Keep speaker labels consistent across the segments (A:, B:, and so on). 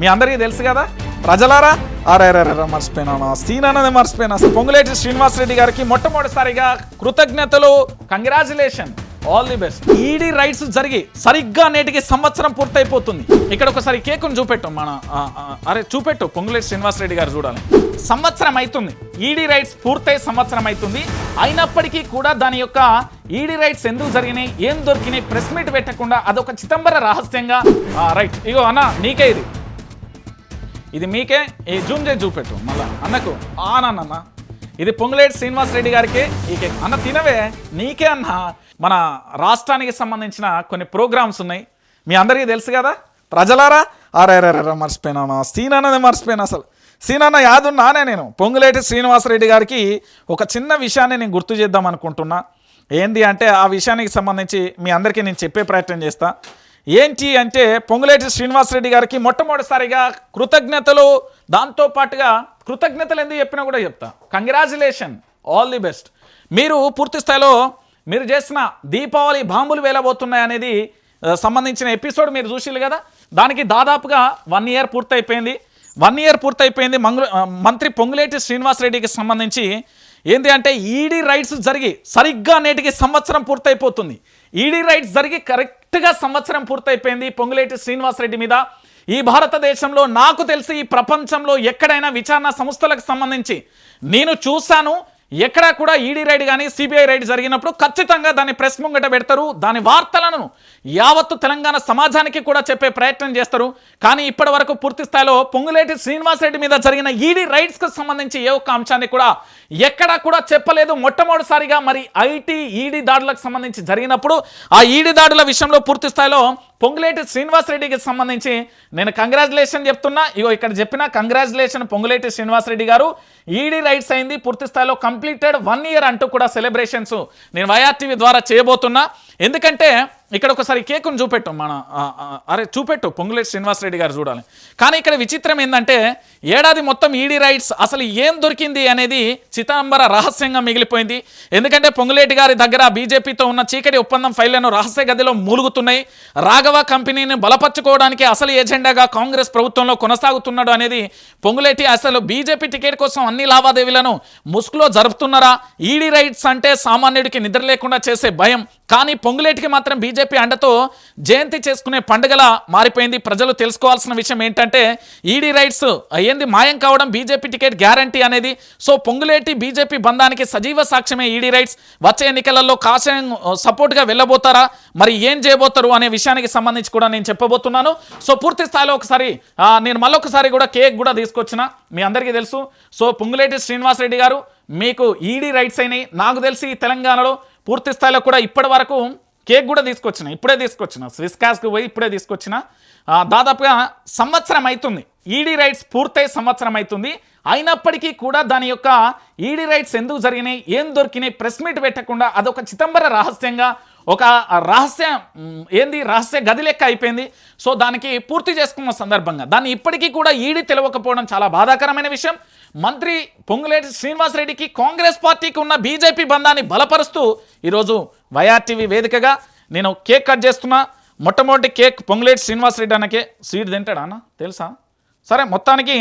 A: మీ అందరికీ తెలుసు కదా? ప్రజలారా? అరే అరే అరే మర్చిపోయినా సీన్ అన్నది మర్చిపోయినా. అసలు పొంగులేటి శ్రీనివాసరెడ్డి గారికి మొట్టమొదటిసారిగా కృతజ్ఞతలు congratulation. All the best ED raids జరిగి సరిగ్గా నేటికి సంవత్సరం పూర్తయిపోతుంది. ఇక్కడ ఒకసారి కేకును చూపెట్టు మన అరే చూపెట్టు పొంగులేటి శ్రీనివాసరెడ్డి గారు చూడాలి. సంవత్సరం అవుతుంది ఈడీ రైట్స్ పూర్తయి సంవత్సరం అవుతుంది అయినప్పటికీ కూడా దాని యొక్క ఈడీ రైట్స్ ఎందుకు జరిగినాయి ఏం దొరికినాయి ప్రెస్ మీట్ పెట్టకుండా అదొక చిదంబర రహస్యంగా రైట్ ఇగో అన్న నీకే ఇది. ఇది మీకే ఈ జూమ్ చేసి చూపెట్టు మళ్ళా. అన్నకు ఆనన్న ఇది పొంగులేటి శ్రీనివాస్ రెడ్డి గారికి ఈ కేక్ అన్న తినవే నీకే అన్న. మన రాష్ట్రానికి సంబంధించిన కొన్ని ప్రోగ్రామ్స్ ఉన్నాయి. మీ అందరికీ తెలుసు కదా? ప్రజలారా? అరే అరే అరే మర్చిపోయినా సీన్ అన్నది మర్చిపోయినా అసలు. సీన్ అన్న యాదున్నానే నేను. పొంగులేటి శ్రీనివాసరెడ్డి గారికి ఒక చిన్న విషయాన్ని నేను గుర్తు చేద్దాం అనుకుంటున్నా. ఏంది అంటే ఆ విషయానికి సంబంధించి మీ అందరికీ నేను చెప్పే ప్రయత్నం చేస్తాను ఏంటి అంటే పొంగులేటి శ్రీనివాసరెడ్డి గారికి మొట్టమొదటిసారిగా కృతజ్ఞతలు దాంతో పాటుగా కృతజ్ఞతలు ఎందుకు చెప్పినా కూడా చెప్తా. కంగ్రాచులేషన్ ఆల్ ది బెస్ట్ మీరు పూర్తి స్థాయిలో మీరు చేసిన దీపావళి బాంబులు వేలబోతున్నాయి అనేది సంబంధించిన ఎపిసోడ్ మీరు చూసిల్లు కదా? దానికి దాదాపుగా వన్ ఇయర్ పూర్తయిపోయింది. వన్ ఇయర్ పూర్తయిపోయింది మంగు మంత్రి పొంగులేటి శ్రీనివాసరెడ్డికి సంబంధించి. ఏంటి అంటే ఈడీ రైట్స్ జరిగి సరిగ్గా నేటికి సంవత్సరం పూర్తయిపోతుంది. ఈడీ రైట్స్ జరిగి కరెక్ట్గా సంవత్సరం పూర్తయిపోయింది. పొంగులేటి శ్రీనివాసరెడ్డి మీద ఈ భారతదేశంలో నాకు తెలిసి ఈ ప్రపంచంలో ఎక్కడైనా విచారణ సంస్థలకు సంబంధించి నేను చూశాను. ఎక్కడా కూడా ఈడీ రైడ్ కానీ సిబిఐ రైడ్ జరిగినప్పుడు ఖచ్చితంగా దాన్ని ప్రెస్ ముంగట పెడతారు. దాని వార్తలను యావత్తు తెలంగాణ సమాజానికి కూడా చెప్పే ప్రయత్నం చేస్తారు. కానీ ఇప్పటి వరకు పూర్తి స్థాయిలో పొంగులేటి శ్రీనివాసరెడ్డి మీద జరిగిన ఈడీ రైడ్స్కు సంబంధించి ఏ ఒక్క అంశాన్ని కూడా ఎక్కడా కూడా చెప్పలేదు. మొట్టమొదటిసారిగా మరి ఐటీ ఈడీ దాడులకు సంబంధించి జరిగినప్పుడు ఆ ఈడీ దాడుల విషయంలో పూర్తి స్థాయిలో పొంగులేటి శ్రీనివాసరెడ్డికి సంబంధించి నేను కంగ్రాచులేషన్ చెప్తున్నా. ఇగో ఇక్కడ చెప్పిన కంగ్రాచులేషన్ పొంగులేటి శ్రీనివాసరెడ్డి గారు ఈడీ రైట్స్ అయింది పూర్తి స్థాయిలో కంప్లీటెడ్ వన్ ఇయర్ అంటూ కూడా సెలబ్రేషన్స్ నేను వైఆర్టీవీ ద్వారా చేయబోతున్నా. ఎందుకంటే ఇక్కడ ఒకసారి కేకును చూపెట్టు మన అరే చూపెట్టు. పొంగులేటి శ్రీనివాసరెడ్డి గారు చూడాలి. కానీ ఇక్కడ విచిత్రం ఏంటంటే ఏడాది మొత్తం ఈడీ రైట్స్ అసలు ఏం దొరికింది అనేది చిదంబర రహస్యంగా మిగిలిపోయింది. ఎందుకంటే పొంగులేటి గారి దగ్గర బీజేపీతో ఉన్న చీకటి ఒప్పందం ఫైళ్ళను రహస్య గదిలో మూలుగుతున్నాయి. రాఘవ కంపెనీని బలపరచుకోవడానికి అసలు ఏజెండాగా కాంగ్రెస్ ప్రభుత్వంలో కొనసాగుతున్నాడు అనేది పొంగులేటి అసలు బీజేపీ టికెట్ కోసం అన్ని లావాదేవీలను ముసుగులో జరుపుతున్నారా? ఈడీ రైట్స్ అంటే సామాన్యుడికి నిద్ర లేకుండా చేసే భయం. కానీ పొంగులేటికి మాత్రం బీజేపీ అండతో జయంతి చేసుకునే పండుగలా మారిపోయింది. ప్రజలు తెలుసుకోవాల్సిన విషయం ఏంటంటే ఈడీ రైట్స్ ఏంది మాయం కావడం బీజేపీ టికెట్ గ్యారంటీ అనేది. సో పొంగులేటి బీజేపీ బంధానికి సజీవ సాక్ష్యమే ఈడీ రైట్స్. వచ్చే ఎన్నికలలో కాషాయం సపోర్ట్గా వెళ్ళబోతారా? మరి ఏం చేయబోతారు అనే విషయానికి సంబంధించి కూడా నేను చెప్పబోతున్నాను. సో పూర్తి స్థాయిలో ఒకసారి నేను మళ్ళొకసారి కూడా కేక్ కూడా తీసుకొచ్చిన. మీ అందరికీ తెలుసు. సో పొంగులేటి శ్రీనివాసరెడ్డి గారు మీకు ఈడీ రైట్స్ అయినాయి. నాకు తెలిసి తెలంగాణలో పూర్తి స్థాయిలో కూడా ఇప్పటి వరకు కేక్ కూడా తీసుకొచ్చిన ఇప్పుడే తీసుకొచ్చిన. స్విస్ కాస్కి పోయి ఇప్పుడే తీసుకొచ్చిన. దాదాపుగా సంవత్సరం అవుతుంది ఈడీ రైట్స్ పూర్తయి సంవత్సరం అవుతుంది అయినప్పటికీ కూడా దాని యొక్క ఈడీ రైట్స్ ఎందుకు జరిగినాయి ఏం దొరికినాయి ప్రెస్ మీట్ పెట్టకుండా అదొక చిదంబర రహస్యంగా ఒక రహస్య ఏంది? రహస్య గది లెక్క అయిపోయింది. సో దానికి పూర్తి చేసుకున్న సందర్భంగా దాన్ని ఇప్పటికీ కూడా ఈడీ తెలియకపోవడం చాలా బాధాకరమైన విషయం. మంత్రి పొంగులేటి శ్రీనివాసరెడ్డికి కాంగ్రెస్ పార్టీకి ఉన్న బీజేపీ బంధాన్ని బలపరుస్తూ ఈరోజు వైఆర్టీవీ వేదికగా నేను కేక్ కట్ చేస్తున్నా. మొట్టమొదటి కేక్ పొంగులేటి శ్రీనివాసరెడ్డి అన్నకే. స్వీట్ తింటాడా అన్న? తెలుసా? సరే మొత్తానికి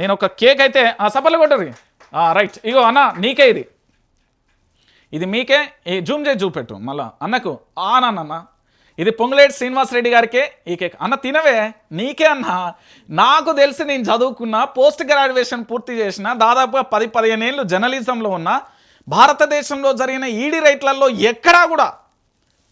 A: నేను ఒక కేక్ అయితే ఆ సపర్లు కొట్టరు రైట్. ఇగో అన్న నీకే ఇది. ఇది మీకే ఈ జూమ్ చేసి చూపెట్టు మళ్ళా. అన్నకు ఆనన్న ఇది పొంగులేటి శ్రీనివాసరెడ్డి గారికే ఈ కేక్. అన్న తినవే. నీకే అన్న. నాకు తెలిసి నేను చదువుకున్న పోస్ట్ గ్రాడ్యుయేషన్ పూర్తి చేసిన దాదాపుగా పది పదిహేను ఏళ్ళు జర్నలిజంలో ఉన్న భారతదేశంలో జరిగిన ఈడీ రైట్లలో ఎక్కడా కూడా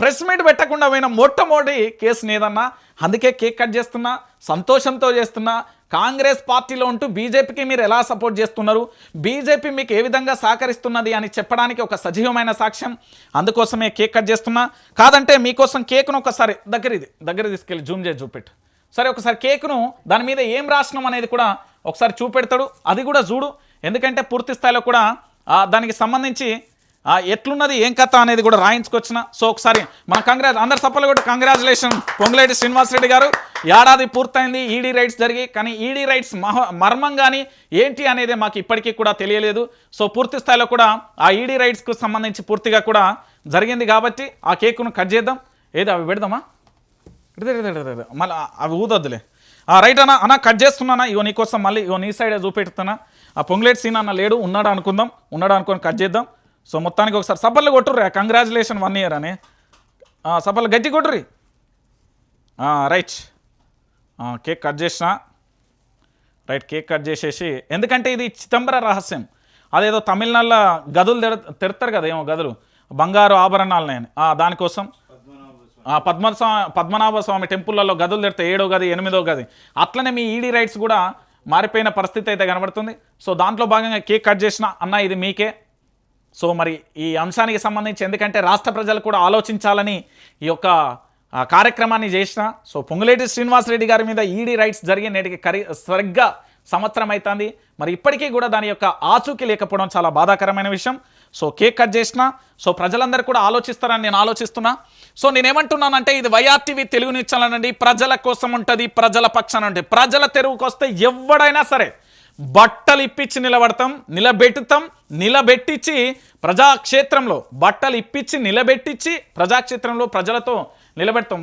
A: ప్రెస్ మీట్ పెట్టకుండా పోయిన మొట్టమొదటి కేసు ఏదన్నా అందుకే కేక్ కట్ చేస్తున్నా. సంతోషంతో చేస్తున్నా. కాంగ్రెస్ పార్టీలో ఉంటూ బీజేపీకి మీరు ఎలా సపోర్ట్ చేస్తున్నారు? బీజేపీ మీకు ఏ విధంగా సహకరిస్తున్నది అని చెప్పడానికి ఒక సజీవమైన సాక్ష్యం. అందుకోసమే కేక్ కట్ చేస్తున్నా. కాదంటే మీకోసం కేక్ను ఒకసారి దగ్గరిది దగ్గర తీసుకెళ్ళి జూమ్ చేసి చూపెట్టు సరే ఒకసారి కేక్ను దాని మీద ఏం రాసినాం అనేది కూడా ఒకసారి చూపెడతాడు. అది కూడా చూడు. ఎందుకంటే పూర్తి స్థాయిలో కూడా దానికి సంబంధించి ఎట్లున్నది ఏం కథ అనేది కూడా రాయించుకొచ్చిన. సో ఒకసారి మన కంగ్రాజ్ అందరు సప్పలు కూడా కంగ్రాచులేషన్ పొంగులేటి శ్రీనివాసరెడ్డి గారు. ఏడాది పూర్తయింది ఈడీ రైట్స్ జరిగి కానీ ఈడీ రైట్స్ మహ మర్మం కానీ ఏంటి అనేది మాకు ఇప్పటికీ కూడా తెలియలేదు. సో పూర్తి స్థాయిలో కూడా ఆ ఈడీ రైట్స్కు సంబంధించి పూర్తిగా కూడా జరిగింది కాబట్టి ఆ కేకును కట్ చేద్దాం. ఏదో అవి పెడదామా? మళ్ళీ అవి ఊదొద్దులే. రైట్ అన్న అన్న కట్ చేస్తున్నానా? ఇగో నీకోసం మళ్ళీ ఇగో నీ సైడే చూపెడుతున్నా. ఆ పొంగులేటి సీన్ అన్న లేడు ఉన్నాడు అనుకుందాం ఉన్నాడు అనుకొని కట్ చేద్దాం. సో మొత్తానికి ఒకసారి సబ్బర్లు కొట్టుర్రి కంగ్రాచులేషన్ వన్ ఇయర్ అని. ఆ, సబ్బర్లు గట్టి కొట్టుర్రి. రైట్ కేక్ కట్ చేసిన. రైట్ కేక్ కట్ చేసేసి. ఎందుకంటే ఇది చిదంబర రహస్యం. అదేదో తమిళనాడులో గదులు తెర తెరుతారు కదా ఏమో గదులు. బంగారు ఆభరణాలని దానికోసం. పద్మ స్వామి పద్మనాభ స్వామి టెంపుల్లలో గదులు తెరితే ఏడో గది ఎనిమిదో గది. అట్లనే మీ ఈడీ రైట్స్ కూడా మారిపోయిన పరిస్థితి అయితే కనబడుతుంది. సో దాంట్లో భాగంగా కేక్ కట్ చేసిన అన్న ఇది మీకే. సో మరి ఈ అంశానికి సంబంధించి ఎందుకంటే రాష్ట్ర ప్రజలు కూడా ఆలోచించాలని ఈ యొక్క కార్యక్రమాన్ని చేసిన సో పొంగులేటి శ్రీనివాసరెడ్డి గారి మీద ఈడీ రైట్స్ జరిగి నేటికి కరి సరిగ్గా సంవత్సరం అవుతుంది మరి ఇప్పటికీ కూడా దాని యొక్క ఆచూకీ లేకపోవడం చాలా బాధాకరమైన విషయం. సో కేక్ కట్ చేసిన సో ప్రజలందరూ కూడా ఆలోచిస్తారని నేను ఆలోచిస్తున్నా. సో నేనేమంటున్నానంటే ఇది వైఆర్టీవీ తెలుగునిచ్చాలనండి ప్రజల కోసం ఉంటుంది ప్రజల పక్షాన ఉంటుంది. ప్రజల తెరువుకు వస్తే ఎవడైనా సరే బట్టలు ఇప్పించి నిలబడతాం నిలబెట్టుతాం నిలబెట్టించి ప్రజాక్షేత్రంలో బట్టలు ఇప్పించి నిలబెట్టించి ప్రజాక్షేత్రంలో ప్రజలతో నిలబెడతాం.